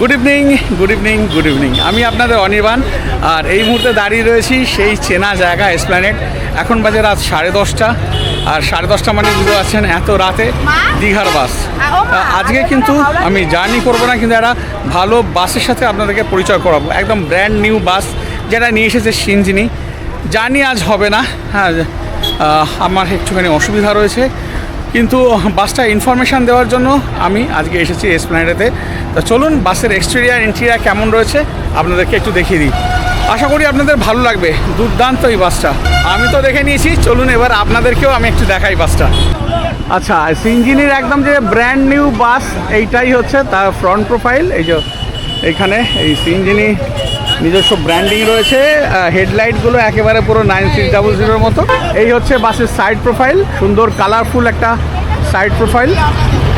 Good evening good evening good evening আমি আপনাদের অনির্বাণ আর এই মুহূর্তে দাঁড়িয়ে রয়েছি সেই চেনা জায়গা এসপ্ল্যানেট এখন বাজে রাত সাড়ে দশটা আর সাড়ে দশটা মানে বুঝতে আছেন এত রাতে দীঘার বাস। আজকে কিন্তু আমি জার্নি করব না কিন্তু একটা ভালো বাসের সাথে আপনাদেরকে পরিচয় করাবো। একদম ব্র্যান্ড নিউ বাস যেটা নিয়ে এসেছে সিনজিনি। জার্নি আজ হবে না হ্যাঁ আমার একটুখানি অসুবিধা রয়েছে। কিন্তু বাসটা ইনফরমেশান দেওয়ার জন্য আমি আজকে এসেছি এসপ্ল্যানেডেতে তো চলুন বাসের এক্সটেরিয়ার ইন্টেরিয়ার কেমন রয়েছে আপনাদেরকে একটু দেখিয়ে দিই। আশা করি আপনাদের ভালো লাগবে, দুর্দান্ত এই বাসটা। আমি তো দেখে নিয়েছি, চলুন এবার আপনাদেরকেও আমি একটু দেখাই বাসটা। আচ্ছা সিঞ্জিনির একদম যে ব্র্যান্ড নিউ বাস এইটাই হচ্ছে তার ফ্রন্ট প্রোফাইল এই যে এখানে এই সিঞ্জিনি নিজস্ব ব্র্যান্ডিং রয়েছে হেডলাইটগুলো একেবারে পুরো নাইন সিক্স ডাবল জিরোর মতো। এই হচ্ছে বাসের সাইড প্রোফাইল সুন্দর কালারফুল একটা সাইড প্রোফাইল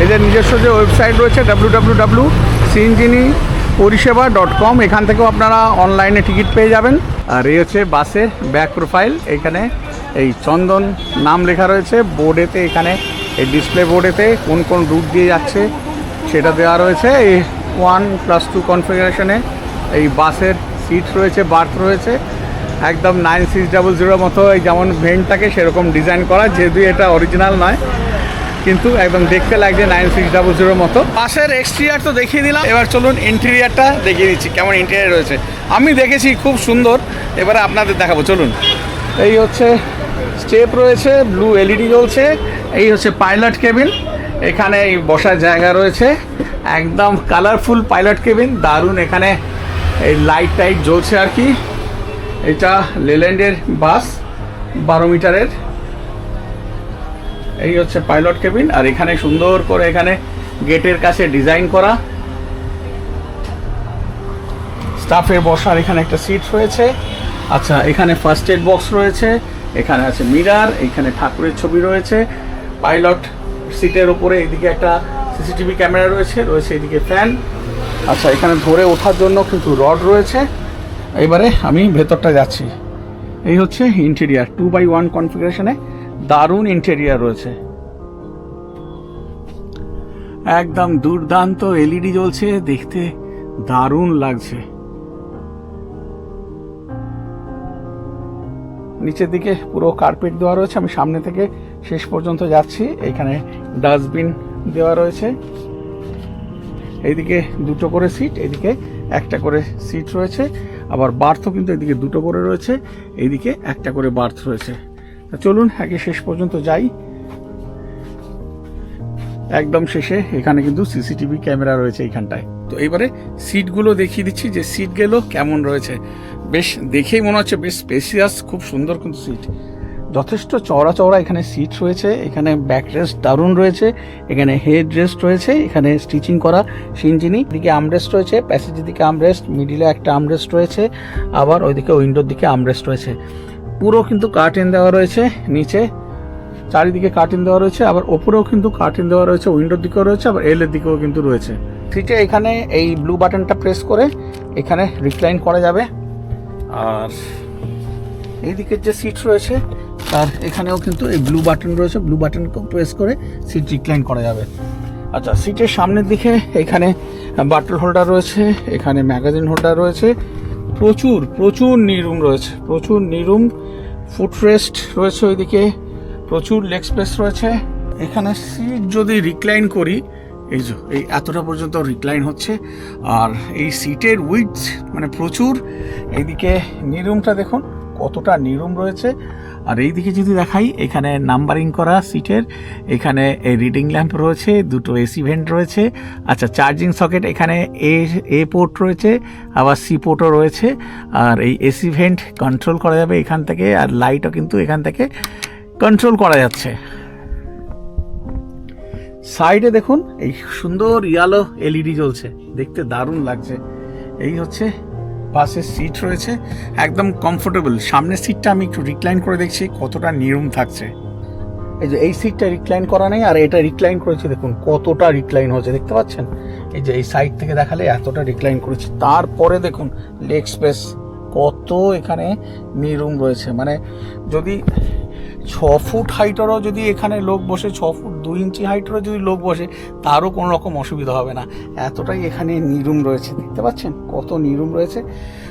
এদের নিজস্ব যে ওয়েবসাইট রয়েছে ডাব্লু পরিষেবা ডট কম এখান থেকেও আপনারা অনলাইনে টিকিট পেয়ে যাবেন। আর এই হচ্ছে বাসের ব্যাক প্রোফাইল এখানে এই চন্দন নাম লেখা রয়েছে। বোর্ডেতে এখানে এই ডিসপ্লে বোর্ডেতে কোন কোন রুট দিয়ে যাচ্ছে, সেটা দেওয়া রয়েছে। এই ওয়ান প্লাস টু কনফিগারেশনে এই বাসের সিট রয়েছে বার্থ রয়েছে। একদম নাইন সিক্স ডাবল জিরোর মতো এই যেমন ভেন্ট থাকে সেরকম ডিজাইন করা যেহেতু এটা অরিজিনাল নয়। কিন্তু একদম দেখতে লাগছে নাইন সিক্স ডাবল জিরোর মতো। বাসের এক্সটেরিয়ার তো দেখিয়ে দিলাম। এবার চলুন ইন্টেরিয়ারটা দেখিয়ে দিচ্ছি কেমন ইন্টেরিয়ার রয়েছে। আমি দেখেছি খুব সুন্দর এবারে আপনাদের দেখাবো চলুন। এই হচ্ছে স্টেপ রয়েছে ব্লু এলইডি জ্বলছে। এই হচ্ছে পাইলট কেবিন এখানে বসার জায়গা রয়েছে। একদম কালারফুল পাইলট কেবিন দারুণ এখানে এই লাইট টাইট জ্বলছে আর কি। এটা লেল্যান্ডের বাস, বারো মিটারের। এই হচ্ছে পাইলট কেবিন আর এখানে সুন্দর করে এখানে গেটের কাছে ডিজাইন করা। স্টাফের বসার এখানে একটা সিট রয়েছে। আচ্ছা এখানে ফার্স্ট এড বক্স রয়েছে, এখানে আছে মিরার এখানে ঠাকুরের ছবি রয়েছে। পাইলট সিটের ওপরে এদিকে একটা সিসিটিভি ক্যামেরা রয়েছে রয়েছে এদিকে ফ্যান আচ্ছা এখানে ধরে ওঠার জন্য কিন্তু রড রয়েছে। এবারে আমি ভেতরটা যাচ্ছি। এই হচ্ছে ইন্টেরিয়ার টু বাই ওয়ান কনফিগারেশনে দারুণ ইন্টেরিয়ার রয়েছে। একদম দুর্দান্ত এলইডি জ্বলছে, দেখতে দারুণ লাগছে। নিচের দিকে পুরো কার্পেট দেওয়া রয়েছে, আমি সামনে থেকে শেষ পর্যন্ত যাচ্ছি। এখানে ডাস্টবিন দেওয়া রয়েছে। এইদিকে দুটো করে সিট এদিকে একটা করে সিট রয়েছে। আবার বার্থও কিন্তু এদিকে দুটো করে রয়েছে, এইদিকে একটা করে বার্থ রয়েছে। চলুন আগে শেষ পর্যন্ত যাই। একদম শেষে এখানে কিন্তু সিসিটিভি ক্যামেরা রয়েছে এইখানটায়। তো এবারে সিটগুলো দেখিয়ে দিচ্ছি, যে সিটগুলো কেমন রয়েছে। বেশ দেখেই মনে হচ্ছে বেশ স্পেসিয়াস খুব সুন্দর কিন্তু সিট যথেষ্ট চওড়া চওড়া এখানে সিট রয়েছে, এখানে ব্যাক রেস্ট দারুণ রয়েছে, এখানে হেড রেস্ট রয়েছে, এখানে স্টিচিং করা সিনজিনি দিকে আমরেস্ট রয়েছে প্যাসেজের দিকে আমরেস্ট মিডিলে একটা আমরেস্ট রয়েছে, আবার ওইদিকে উইন্ডোর দিকে আমরেস্ট রয়েছে। পুরো কিন্তু কার্টেন দেওয়া রয়েছে, নিচে চারিদিকে কার্টেন দেওয়া রয়েছে, আবার ওপরেও কিন্তু কার্টেন দেওয়া রয়েছে উইন্ডোর দিকেও রয়েছে, আবার এলের দিকেও কিন্তু রয়েছে। সিটে এখানে এই ব্লু বাটনটা প্রেস করে এখানে রিক্লাইন করা যাবে। আর এইদিকে যে সিট রয়েছে তার এখানেও কিন্তু এই ব্লু বাটন রয়েছে। ব্লু বাটন প্রেস করে সিট রিক্লাইন করা যাবে। আচ্ছা সিটের সামনের দিকে এখানে বাটল হোল্ডার রয়েছে, এখানে ম্যাগাজিন হোল্ডার রয়েছে। প্রচুর প্রচুর নিরুম রয়েছে, প্রচুর নিরুম ফুট রেস্ট রয়েছে ওইদিকে, প্রচুর লেগ স্পেস রয়েছে। এখানে সিট যদি রিক্লাইন করি, এই যে, এই এতটা পর্যন্ত রিক্লাইন হচ্ছে, আর এই সিটের উইথ মানে প্রচুর। এইদিকে নিরুমটা দেখুন কতটা নিরুম রয়েছে। আর এইদিকে যদি দেখাই, এখানে নাম্বারিং করা সিটের এখানে এই রিডিং ল্যাম্প রয়েছে, দুটো এসি ভেন্ট রয়েছে আচ্ছা চার্জিং সকেট এখানে এ এ পোর্ট রয়েছে, আবার সি পোর্টও রয়েছে, আর এই এসি ভেন্ট কন্ট্রোল করা যাবে এখান থেকে, আর লাইটও কিন্তু এখান থেকে কন্ট্রোল করা যাচ্ছে। সাইডে দেখুন, এই সুন্দর ইয়ালো এলইডি জ্বলছে, দেখতে দারুণ লাগছে। এই হচ্ছে বাসের সিট রয়েছে। একদম কমফোর্টেবল সামনের সিটটা আমি একটু রিক্লাইন করে দেখছি, কতটা নিরুম থাকছে। এই যে এই সিটটা রিক্লাইন করা নেই, আর এটা রিক্লাইন করেছে, দেখুন কতটা রিক্লাইন হচ্ছে, দেখতে পাচ্ছেন? এই যে এই সাইড থেকে দেখালে এতটা রিক্লাইন করেছে। তারপরে দেখুন লেগ স্পেস কত এখানে নিরুম রয়েছে। মানে যদি ছ ফুট হাইটেরও যদি এখানে লোক বসে, ছ ফুট দু ইঞ্চি হাইটেরও যদি লোক বসে, তারও কোনো রকম অসুবিধা হবে না। এতটাই এখানে নিরুম রয়েছে, দেখতে পাচ্ছেন? কত নিরুম রয়েছে।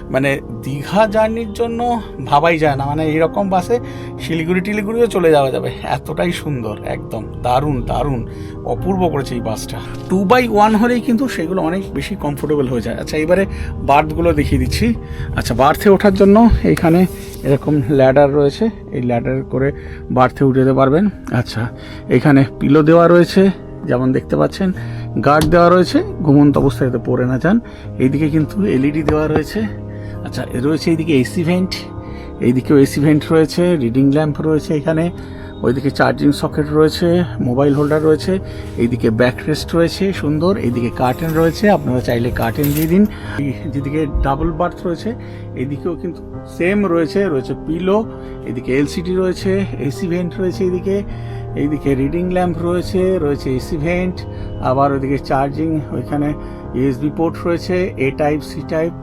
মানে দীঘা জার্নির জন্য ভাবাই যায় না। মানে এইরকম বাসে শিলিগুড়ি টিলিগুড়িও চলে যাওয়া যাবে। এতটাই সুন্দর, একদম। দারুণ দারুণ। অপূর্ব করেছে এই বাসটা। টু বাই ওয়ান হলেই কিন্তু সেগুলো অনেক বেশি কমফোর্টেবল হয়ে যায়। আচ্ছা এবারে বার্থগুলো দেখিয়ে দিচ্ছি। আচ্ছা বার্থে ওঠার জন্য এখানে এরকম ল্যাডার রয়েছে। এই ল্যাডার করে বার্থে উঠে যেতে পারবেন। আচ্ছা এখানে পিলো দেওয়া রয়েছে। যেমন দেখতে পাচ্ছেন গার্ড দেওয়া রয়েছে। ঘুমন্ত অবস্থায় যাতে পড়ে না যান। এইদিকে কিন্তু এলইডি দেওয়া রয়েছে। আচ্ছা রয়েছে এইদিকে এসি ভেন্ট, এইদিকেও এসি ভেন্ট রয়েছে, রিডিং ল্যাম্প রয়েছে এখানে, ওইদিকে চার্জিং সকেট রয়েছে, মোবাইল হোল্ডার রয়েছে, এইদিকে ব্যাক রেস্ট রয়েছে, সুন্দর, এইদিকে কার্টেন রয়েছে, আপনারা চাইলে কার্টেন দিয়ে দিন। যেদিকে ডাবল বার্থ রয়েছে, এইদিকেও কিন্তু সেম রয়েছে রয়েছে পিলো এদিকে এলসিডি রয়েছে, এসি ভেন্ট রয়েছে এইদিকে এইদিকে রিডিং ল্যাম্প রয়েছে রয়েছে এসি ভেন্ট, আবার ওইদিকে চার্জিং, ওইখানে ইউএসবি পোর্ট রয়েছে, এ টাইপ, সি টাইপ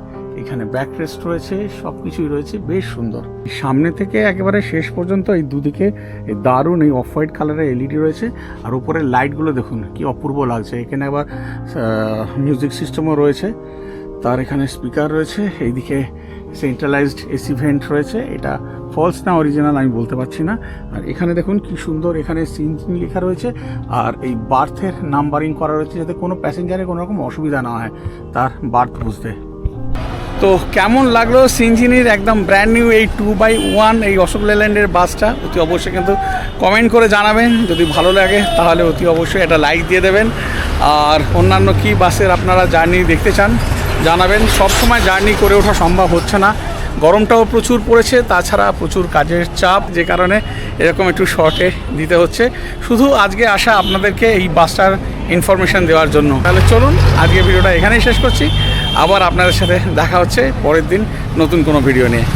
এখানে ব্যাক রেস্ট রয়েছে সব কিছুই রয়েছে, বেশ সুন্দর। সামনে থেকে একেবারে শেষ পর্যন্ত এই দুদিকে এই দারুণ এই অফ হোয়াইট কালারের এলইডি রয়েছে, আর উপরে লাইটগুলো দেখুন, কি অপূর্ব লাগছে। এখানে আবার মিউজিক সিস্টেমও রয়েছে, তার এখানে স্পিকার রয়েছে, এইদিকে সেন্ট্রালাইজড এসি ভেন্ট রয়েছে, এটা ফলস না অরিজিনাল আমি বলতে পারছি না। আর এখানে দেখুন, কি সুন্দর, এখানে সিনজিন লেখা রয়েছে, আর এই বার্থের নাম্বারিং করা রয়েছে, যাতে কোনো প্যাসেঞ্জারের কোনো রকম অসুবিধা না হয়, তার বার্থ বুঝতে। তো কেমন লাগল সিনজিনির একদম ব্র্যান্ড নিউ এই টু বাই ওয়ান এই অশোক লেল্যান্ডের বাসটা? অতি অবশ্যই কিন্তু কমেন্ট করে জানাবেন। যদি ভালো লাগে, তাহলে অতি অবশ্যই একটা লাইক দিয়ে দেবেন। আর অন্যান্য কি বাসের আপনারা জার্নি দেখতে চান, জানাবেন। সব সময় জার্নি করে ওঠা সম্ভব হচ্ছে না। গরমটাও প্রচুর পড়েছে, তাছাড়া প্রচুর কাজের চাপ, যে কারণে এরকম একটু শর্টে দিতে হচ্ছে। শুধু আজকে আসা আপনাদেরকে এই বাসটার ইনফরমেশন দেওয়ার জন্য। তাহলে চলুন আজকে ভিডিওটা এখানেই শেষ করছি। আবার আপনাদের সাথে দেখা হচ্ছে পরের দিন নতুন কোনো ভিডিও নিয়ে।